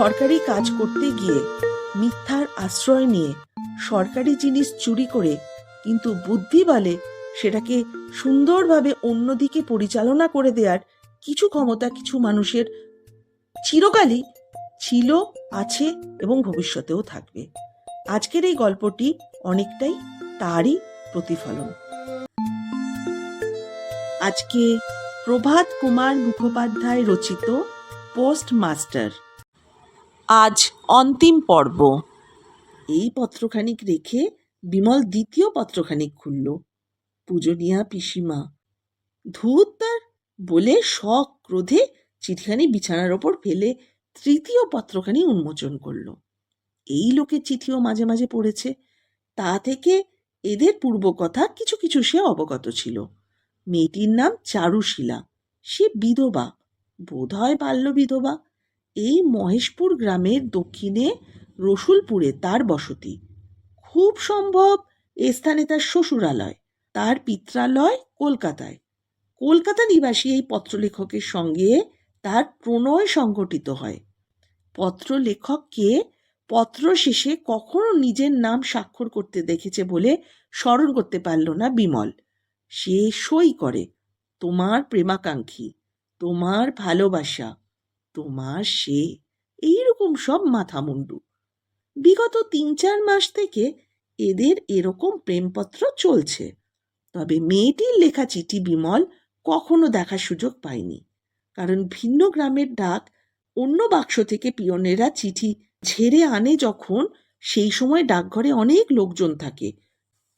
সরকারি কাজ করতে গিয়ে মিথ্যার আশ্রয় নিয়ে সরকারি জিনিস চুরি করে, কিন্তু বুদ্ধি বলে সেটাকে সুন্দরভাবে অন্যদিকে পরিচালনা করে দেওয়ার কিছু ক্ষমতা কিছু মানুষের চিরকালই ছিল, আছে এবং ভবিষ্যতেও থাকবে। আজকের এই গল্পটি অনেকটাই তারই প্রতিফলন। আজকে প্রভাত কুমার মুখোপাধ্যায় রচিত পোস্টমাস্টার। আজ অন্তিম পর্ব। এই পত্রখানিক রেখে বিমল দ্বিতীয় পত্রখানিক খুলল। পূজনীয়া পিসিমা, ধূত তার বলে শখ ক্রোধে চিঠিখানি বিছানার ওপর ফেলে তৃতীয় পত্রখানি উন্মোচন করল। এই লোকের চিঠিও মাঝে মাঝে পড়েছে। তা থেকে এদের পূর্বকথা কিছু কিছু সে অবগত ছিল। মেয়েটির নাম চারুশীলা। সে বিধবা, বোধহয় বাল্য বিধবা এই মহেশপুর গ্রামের দক্ষিণে রসুলপুরে তার বসতি। খুব সম্ভব এ স্থানে তার শ্বশুরালয়, তার পিত্রালয় কলকাতায়। কলকাতা নিবাসী এই পত্রলেখকের সঙ্গে তার প্রণয় সংঘটিত হয়। পত্রলেখককে পত্র শেষে কখনো নিজের নাম স্বাক্ষর করতে দেখেছে বলে স্মরণ করতে পারল না বিমল। সে সই করে, তোমার প্রেমাকাঙ্ক্ষী, তোমার ভালোবাসা তোমার সে এইরকম সব মাথা মাথামুন্ডু। বিগত তিন চার মাস থেকে এদের এরকম প্রেমপত্র চলছে। তবে মেয়েটির লেখা চিঠি বিমল কখনো দেখার সুযোগ পায়নি। কারণ ভিন্ন গ্রামের ডাক অন্য বাক্স থেকে পিয়নেরা চিঠি ঝেড়ে আনে যখন সেই সময় ডাকঘরে অনেক লোকজন থাকে।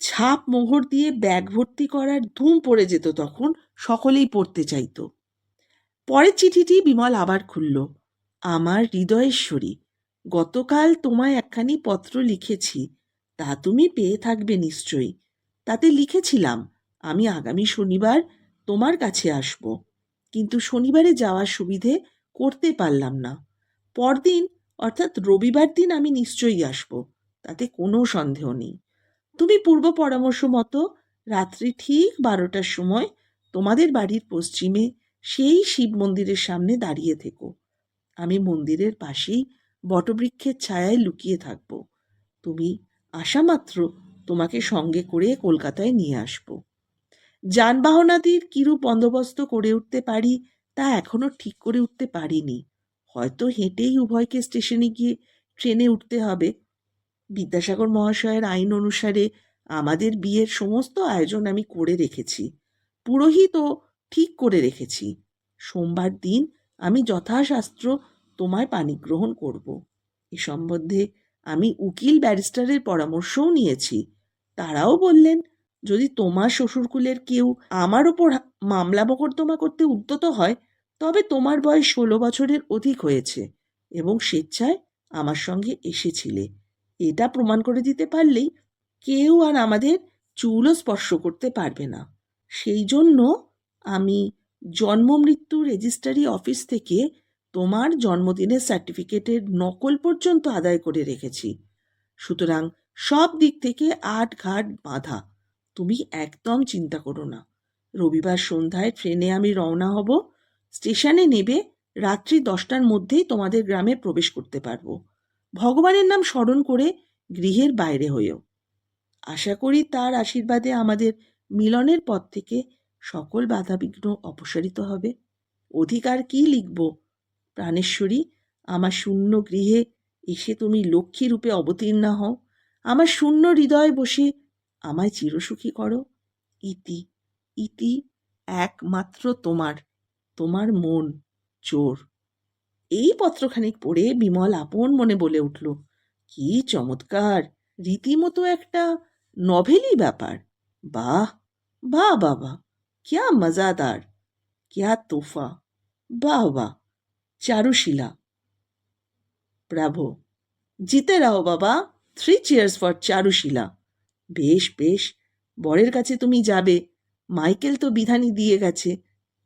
ছাপ মোহর দিয়ে ব্যাগ ভর্তি করার ধুম পড়ে যেত তখন সকলেই পড়তে চাইতো। পরের চিঠিটি বিমল আবার খুলল। আমার হৃদয়েশ্বরী, গতকাল তোমায় একখানি পত্র লিখেছি। তা তুমি পেয়ে থাকবে নিশ্চয়ই। তাতে লিখেছিলাম, আমি আগামী শনিবার তোমার কাছে আসব। কিন্তু শনিবারে যাওয়ার সুবিধে করতে পারলাম না। পরদিন, অর্থাৎ রবিবার দিন আমি নিশ্চয়ই আসব, তাতে কোনো সন্দেহ নেই। তুমি পূর্ব পরামর্শ মতো রাত্রি ঠিক বারোটার সময় তোমাদের বাড়ির পশ্চিমে সেই শিব মন্দিরের সামনে দাঁড়িয়ে থেকো। আমি মন্দিরের পাশেই বটবৃক্ষের ছায়ায় লুকিয়ে থাকব। তুমি আসা মাত্র তোমাকে সঙ্গে করে কলকাতায় নিয়ে আসব। যানবাহনাদির কিরূপ বন্দোবস্ত করে উঠতে পারি তা এখনও ঠিক করে উঠতে পারিনি। হয়তো হেঁটেই উভয়কে স্টেশনে গিয়ে ট্রেনে উঠতে হবে। বিদ্যাসাগর মহাশয়ের আইন অনুসারে আমাদের বিয়ের সমস্ত আয়োজন আমি করে রেখেছি। পুরোহিতও ঠিক করে রেখেছি। সোমবার দিন আমি যথাশাস্ত্র তোমায় পাণিগ্রহণ করব। এ সম্বন্ধে আমি উকিল ব্যারিস্টারের পরামর্শও নিয়েছি। তারাও বললেন, যদি তোমার শ্বশুরকুলের কেউ আমার ওপর মামলা মোকদ্দমা করতে উদ্যত হয়, তবে তোমার বয়স ষোলো বছরের অধিক হয়েছে এবং স্বেচ্ছায় আমার সঙ্গে এসেছিলে। এটা প্রমাণ করে দিতে পারলেই কেউ আর আমাদের চুলও স্পর্শ করতে পারবে না। সেই জন্য আমি জন্ম মৃত্যু রেজিস্ট্রারি অফিস থেকে তোমার জন্মদিনের সার্টিফিকেটের নকল পর্যন্ত আদায় করে রেখেছি। সুতরাং সব দিক থেকে আট ঘাট বাঁধা। তুমি একদম চিন্তা করো না। রবিবার সন্ধ্যায় ট্রেনে আমি রওনা হব। স্টেশনে নেবে রাত্রি দশটার মধ্যেই তোমাদের গ্রামে প্রবেশ করতে পারব। ভগবানের নাম স্মরণ করে গৃহের বাইরে হয়েও। আশা করি তার আশীর্বাদে আমাদের মিলনের পথ থেকে সকল বাধাবিঘ্ন অপসারিত হবে। অধিকার কি লিখব? প্রাণেশ্বরী, আমার শূন্য গৃহে এসে তুমি লক্ষ্মী রূপে অবতীর্ণা হও। আমার শূন্য হৃদয় বসে আমায় চিরসুখী করো। ইতি ইতি একমাত্র তোমার তোমার মন চোর। এই পত্রখানিক পড়ে বিমল আপন মনে বলে উঠল, কি চমৎকার! রীতিমতো একটা নভেলি ব্যাপার। বাহ বাহ বাবা क्या मज़ादार क्या तोहफा वाह वाह চারুশীলা ব্রাভো জিতে রাও বাবা থ্রি চেয়ার্স ফর চারুশীলা বেশ বেশ বরের কাছে তুমি যাবে মাইকেল তো বিধানই দিয়ে গেছে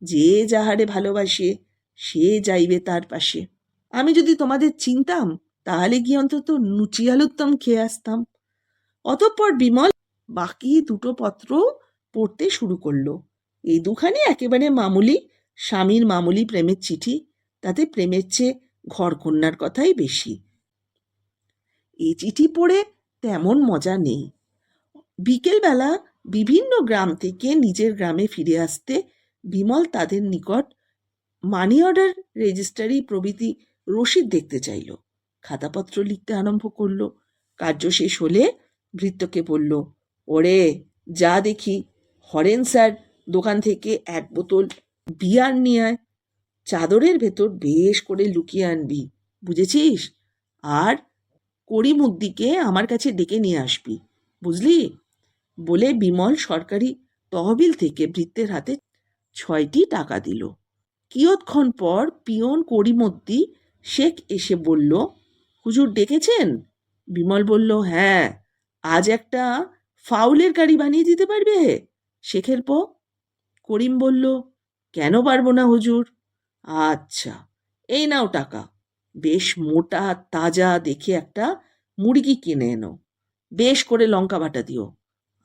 যে যাহারে ভালোবাসে সে যাইবে তার পাশে আমি যদি তোমাদের চিনতাম তাহলে গিয়ে অন্তত লুচি আলুর দম খেয়ে আসতাম অতঃপর বিমল বাকি দুটো পত্র পড়তে শুরু করলো এই দুখানি একেবারে মামুলি, স্বামীর মামুলি প্রেমের চিঠি, তাতে প্রেমের চেয়ে ঘরকন্যার কথাই বেশি। এই চিঠি পড়ে তেমন মজা নেই। বিকেলবেলা বিভিন্ন গ্রাম থেকে নিজের গ্রামে ফিরে আসতে বিমল তাদের নিকট মানি অর্ডার রেজিস্টারি প্রভৃতি রসিদ দেখতে চাইল। খাতাপত্র লিখতে আরম্ভ করল। কার্য শেষ হলে ভৃত্যকে বলল, ওরে, যা দেখি, হরেন স্যার দোকান থেকে এক বোতল বিয়ার নিয়ে আয়। চাদরের ভেতর বেশ করে লুকিয়ে আনবি, বুঝেছিস? আর করিমুদ্দিকে আমার কাছে ডেকে নিয়ে আসবি, বুঝলি? বলে বিমল সরকারি তহবিল থেকে ভৃত্যের হাতে ছয়টি টাকা দিল। কিয়ৎক্ষণ পর পিয়ন করিমদ্দি শেখ এসে বলল, হুজুর ডেকেছেন? বিমল বলল হ্যাঁ আজ একটা ফাউলের গাড়ি বানিয়ে দিতে পারবে? শেখের প করিম বলল, কেন পারব না হুজুর? আচ্ছা এই নাও টাকা। বেশ মোটা, তাজা, দেখে একটা মুরগি কিনে এনো। বেশ করে লঙ্কা বাটা দিও।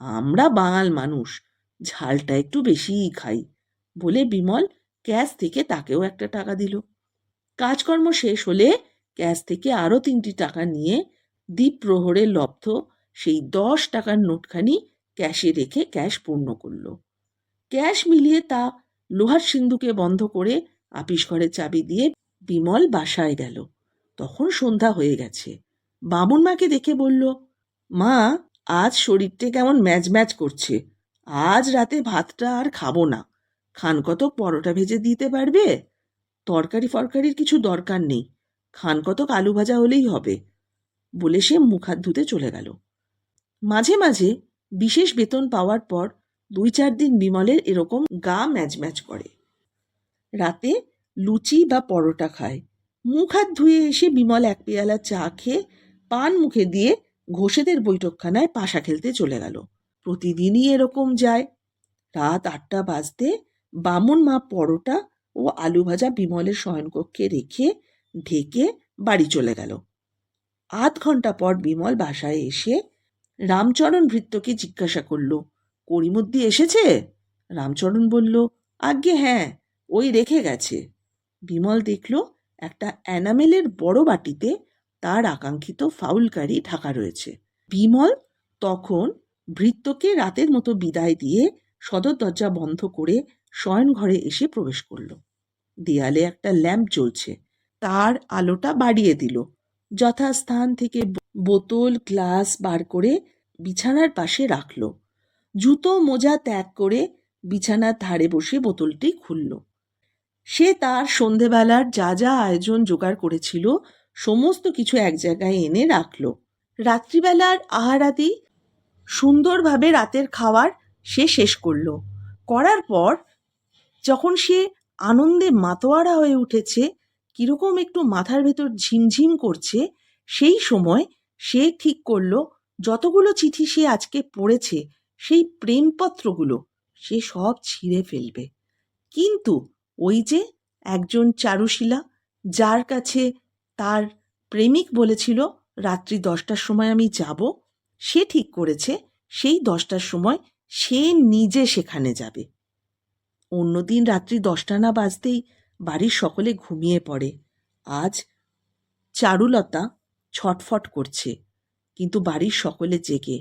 আমরা বাঙাল মানুষ, ঝালটা একটু বেশিই খাই। বলে বিমল ক্যাশ থেকে তাকেও একটা টাকা দিল। কাজকর্ম শেষ হলে ক্যাশ থেকে আরও তিনটি টাকা নিয়ে দ্বীপ প্রহরে লব্ধ সেই দশ টাকার নোটখানি ক্যাশে রেখে ক্যাশ পূর্ণ করল। ক্যাশ মিলিয়ে তা লোহার সিন্ধুকে বন্ধ করে আপিস ঘরে চাবি দিয়ে বিমল বাসায় গেল। তখন সন্ধ্যা হয়ে গেছে। বামুন মাকে দেখে বলল, মা, আজ শরীরটা কেমন ম্যাচ ম্যাচ করছে। আজ রাতে ভাতটা আর খাব না। খান কত পরোটা ভেজে দিতে পারবে? তরকারি ফরকারির কিছু দরকার নেই। খান কতক আলু ভাজা হলেই হবে। বলে সে মুখ হাত ধুতে চলে গেল। মাঝে মাঝে বিশেষ বেতন পাওয়ার পর দুই চার দিন বিমলের এরকম গা ম্যাচ ম্যাচ করে। রাতে লুচি বা পরোটা খায়। মুখ হাত ধুয়ে এসে বিমল এক পেয়ালা চা খেয়ে পান মুখে দিয়ে ঘোষেদের বৈঠকখানায় পাশা খেলতে চলে গেল। প্রতিদিনই এরকম যায়। রাত আটটা বাজতে বামুন মা পরোটা ও আলু ভাজা বিমলের শয়নকক্ষে রেখে ঢেকে বাড়ি চলে গেল। আধ ঘণ্টা পর বিমল বাসায় এসে রামচরণ ভৃত্যকে জিজ্ঞাসা করল করিমুদ্দি এসেছে? রামচরণ বলল, আজ্ঞে হ্যাঁ ওই রেখে গেছে। বিমল দেখল একটা অ্যানামেলের বড় বাটিতে তার আকাঙ্ক্ষিত ফাউলকারি ঢাকা রয়েছে। বিমল তখন ভৃত্যকে রাতের মতো বিদায় দিয়ে সদর দরজা বন্ধ করে শয়ন ঘরে এসে প্রবেশ করল। দেয়ালে একটা ল্যাম্প জ্বলছে। তার আলোটা বাড়িয়ে দিল। যথাস্থান থেকে বোতল, গ্লাস বার করে বিছানার পাশে রাখল। জুতো মোজা ত্যাগ করে বিছানার ধারে বসে বোতলটি খুলল। সে তার সন্ধেবেলার যা যা আয়োজন জোগাড় করেছিল, সমস্ত কিছু এক জায়গায় এনে রাখল। রাত্রিবেলার আহারাদি সুন্দরভাবে রাতের খাওয়ার সে শেষ করল। করার পর যখন সে আনন্দে মাতোয়ারা হয়ে উঠেছে, কীরকম একটু মাথার ভেতর ঝিমঝিম করছে, সেই সময় সে ঠিক করল, যতগুলো চিঠি সে আজকে পড়েছে সেই প্রেমপত্রগুলো সে সব ছিঁড়ে ফেলবে। কিন্তু ওই যে একজন চারুশিলা, যার কাছে তার প্রেমিক বলেছিল, রাত্রি দশটার সময় আমি যাব। সে ঠিক করেছে, সেই দশটার সময় সে নিজে সেখানে যাবে। অন্যদিন রাত্রি দশটা না বাজতেই বাড়ির সকলে ঘুমিয়ে পড়ে। আজ চারুলতা ছটফট করছে, কিন্তু বাড়ির সকলে জেগে।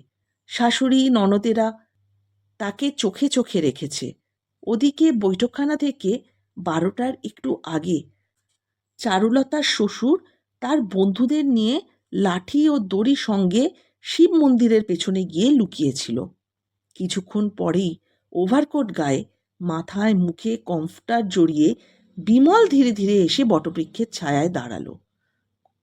শাশুড়ি, ননদেরা তাকে চোখে চোখে রেখেছে। ওদিকে বৈঠকখানা থেকে বারোটার একটু আগে চারুলতার শ্বশুর তার বন্ধুদের নিয়ে লাঠি ও দড়ি সঙ্গে শিব মন্দিরের পেছনে গিয়ে লুকিয়েছিল। কিছুক্ষণ পরেই ওভারকোট গায়ে মাথায় মুখে কমফটার জড়িয়ে বিমল ধীরে ধীরে এসে বটবৃক্ষের ছায়ায় দাঁড়াল।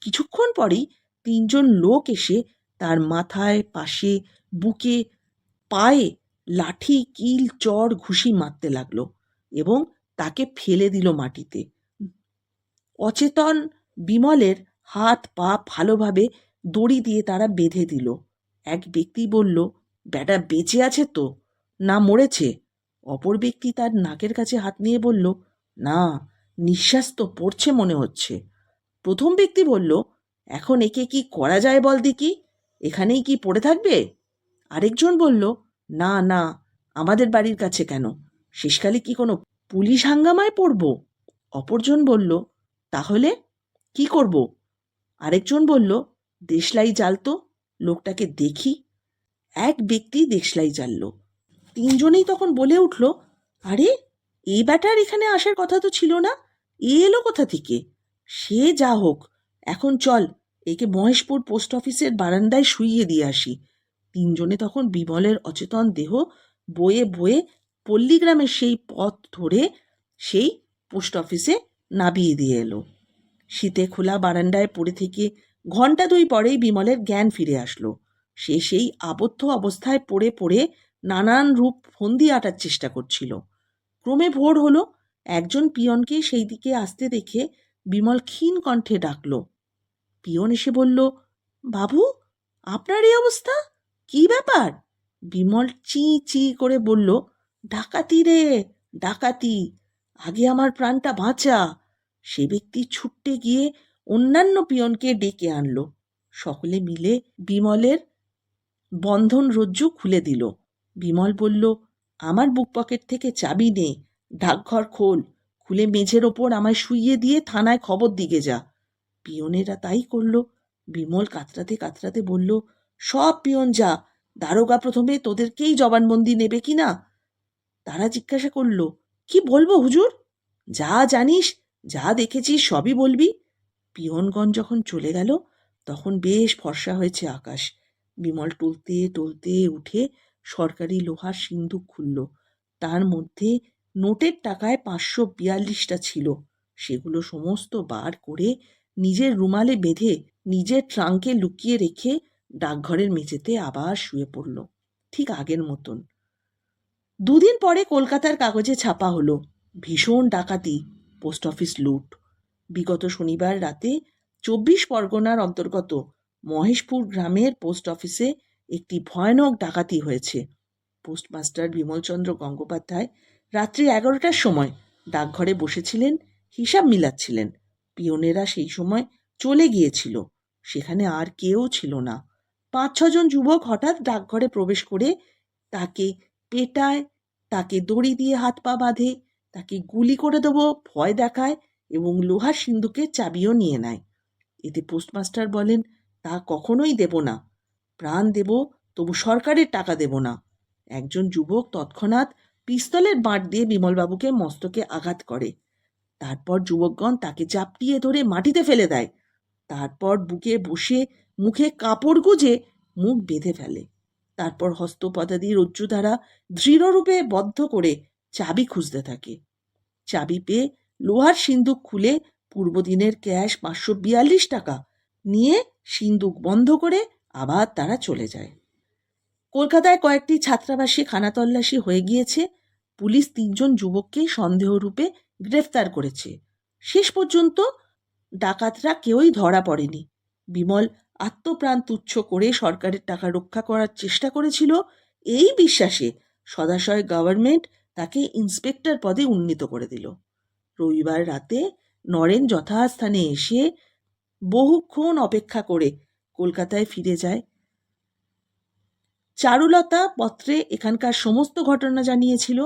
কিছুক্ষণ পরেই তিনজন লোক এসে তার মাথায় পাশে বুকে পায়ে লাঠি, কিল চড় ঘুষি মারতে লাগল এবং তাকে ফেলে দিল মাটিতে। অচেতন বিমলের হাত পা ভালোভাবে দড়ি দিয়ে তারা বেঁধে দিল। এক ব্যক্তি বলল ব্যাটা বেঁচে আছে তো? না, মরেছে? অপর ব্যক্তি তার নাকের কাছে হাত নিয়ে বলল, না, নিঃশ্বাস তো পড়ছে মনে হচ্ছে। প্রথম ব্যক্তি বলল, এখন একে কি করা যায় বল দেখি? এখানেই কি পড়ে থাকবে? আরেকজন বলল, না না, আমাদের বাড়ির কাছে কেন? শেষকালে কি কোনো পুলিশ হাঙ্গামায় পড়ব? অপরজন বলল, তাহলে কি করব? আরেকজন বলল, দেশলাই জ্বালতো লোকটাকে দেখি। এক ব্যক্তি দেশলাই জ্বালল তিনজনেই তখন বলে উঠল, আরে এই ব্যাটার এখানে আসার কথা তো ছিল না, এ এলো কোথা থেকে? সে যা হোক, এখন চল, একে মহেশপুর পোস্ট অফিসের বারান্দায় শুইয়ে দিয়ে আসি। তিনজনে তখন বিমলের অচেতন দেহ বয়ে বয়ে পল্লীগ্রামের সেই পথ ধরে সেই পোস্ট অফিসে নামিয়ে দিয়ে এলো। শীতে খোলা বারান্দায় পড়ে থেকে ঘণ্টা দুই পরেই বিমলের জ্ঞান ফিরে আসলো। সে সেই আবদ্ধ অবস্থায় পড়ে পড়ে নানান রূপ ফন্দি আটার চেষ্টা করছিল। ক্রমে ভোর হলো, একজন পিয়নকে সেই দিকে আসতে দেখে বিমল ক্ষীণ কণ্ঠে ডাকল। পিয়ন এসে বলল, বাবু, আপনার এই অবস্থা? কি ব্যাপার? বিমল চি চি করে বলল, ডাকাতি রে, ডাকাতি। আগে আমার প্রাণটা বাঁচা। সে ব্যক্তি ছুটতে গিয়ে অন্যান্য পিয়নকে ডেকে আনলো। সকলে মিলে বিমলের বন্ধন রজ্জু খুলে দিল। বিমল বলল, আমার বুক পকেট থেকে চাবি নে, ডাকঘর খোল। খুলে মেঝের ওপর আমায় শুইয়ে দিয়ে থানায় খবর দিকে যা। পিয়নেরা তাই করল। বিমল কাতরাতে কাতরাতে বলল সব পিয়ন যা। দারোগা প্রথমে তোদেরকেই জবানবন্দি নেবে কি না? তারা জিজ্ঞাসা করল, কি বলব হুজুর? যা জানিস, যা দেখেছিস সবই বলবি? পিয়নগঞ্জ যখন চলে গেল, তখন বেশ ফর্সা হয়েছে আকাশ। বিমল টলতে টলতে উঠে সরকারি লোহার সিন্ধুক খুলল। তার মধ্যে নোটের টাকায় পাঁচশো বিয়াল্লিশটা ছিল। সেগুলো সমস্ত বার করে নিজের রুমালে বেঁধে নিজের ট্রাঙ্কে লুকিয়ে রেখে ডাকঘরের মেঝেতে আবার শুয়ে পড়ল, ঠিক আগের মতন। দুদিন পরে কলকাতার কাগজে ছাপা হলো, ভীষণ ডাকাতি, পোস্ট অফিস লুট। বিগত শনিবার রাতে চব্বিশ পরগনার অন্তর্গত মহেশপুর গ্রামের পোস্ট অফিসে একটি ভয়ানক ডাকাতি হয়েছে। পোস্টমাস্টার বিমলচন্দ্র গঙ্গোপাধ্যায় রাত্রি এগারোটার সময় ডাকঘরে বসেছিলেন, হিসাব মিলাচ্ছিলেন। পিয়নেরা সেই সময় চলে গিয়েছিল, সেখানে আর কেউ ছিল না। পাঁচ ছজন যুবক হঠাৎ ডাকঘরে প্রবেশ করে তাকে পেটায়, তাকে দড়ি দিয়ে হাত পা বাঁধে, তাকে গুলি করে দেবো, ভয় দেখায় এবং লোহার সিন্ধুকে চাবিও নিয়ে নেয়। এতে পোস্টমাস্টার বলেন, তা কখনোই দেব না। প্রাণ দেব, তবু সরকারের টাকা দেব না। একজন যুবক তৎক্ষণাৎ পিস্তলের বাঁট দিয়ে বিমলবাবুকে মস্তকে আঘাত করে। তারপর যুবকগণ তাকে চাপটিয়ে ধরে মাটিতে ফেলে দেয়। তারপর বুকে বসে মুখে কাপড় গুজে মুখ বেঁধে ফেলে। তারপর হস্তপদাদি দ্বারা দৃঢ়রূপে বদ্ধ করে চাবি খুঁজতে থাকে। চাবি পেয়ে লোহার সিন্দুক খুলে পূর্বদিনের ক্যাশ পাঁচশো বিয়াল্লিশ টাকা নিয়ে সিন্দুক বন্ধ করে আবার তারা চলে যায়। কলকাতায় কয়েকটি ছাত্রাবাসী খানা তল্লাশি হয়ে গিয়েছে। পুলিশ তিনজন যুবককে সন্দেহরূপে গ্রেফতার করেছে। শেষ পর্যন্ত ডাকাতরা কেউই ধরা পড়েনি। বিমল আত্মপ্রাণ তুচ্ছ করে সরকারের টাকা রক্ষা করার চেষ্টা করেছিল, এই বিশ্বাসে সদাশয় গভর্নমেন্ট তাকে ইন্সপেক্টর পদে উন্নীত করে দিল। রবিবার রাতে নরেন যথাস্থানে এসে বহুক্ষণ অপেক্ষা করে কলকাতায় ফিরে যায়। চারুলতা পত্রে এখানকার সমস্ত ঘটনা জানিয়েছিল।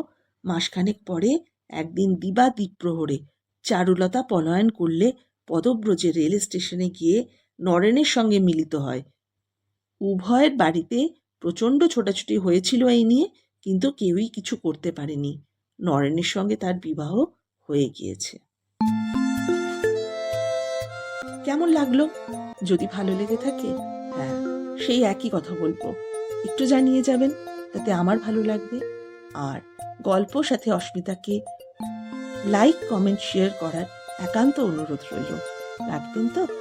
মাসখানেক পরে একদিন দিবা দ্বীপ্রহরে চারুলতা পলায়ন করলে পদব্রজে রেল স্টেশনে গিয়ে নরেনের সঙ্গে মিলিত হয়। উভয়ের বাড়িতে প্রচণ্ড ছোটাছুটি হয়েছিল এই নিয়ে, কিন্তু কেউই কিছু করতে পারেনি। নরেনের সঙ্গে তার বিবাহ হয়ে গিয়েছে। কেমন লাগল? যদি ভালো লেগে থাকে হ্যাঁ সেই একই কথা বলব। একটু জানিয়ে যাবেন, তাতে আমার ভালো লাগবে। আর গল্প সাথে অস্মিতাকে লাইক কমেন্ট শেয়ার করার একান্ত অনুরোধ রইল। রাখবেন তো?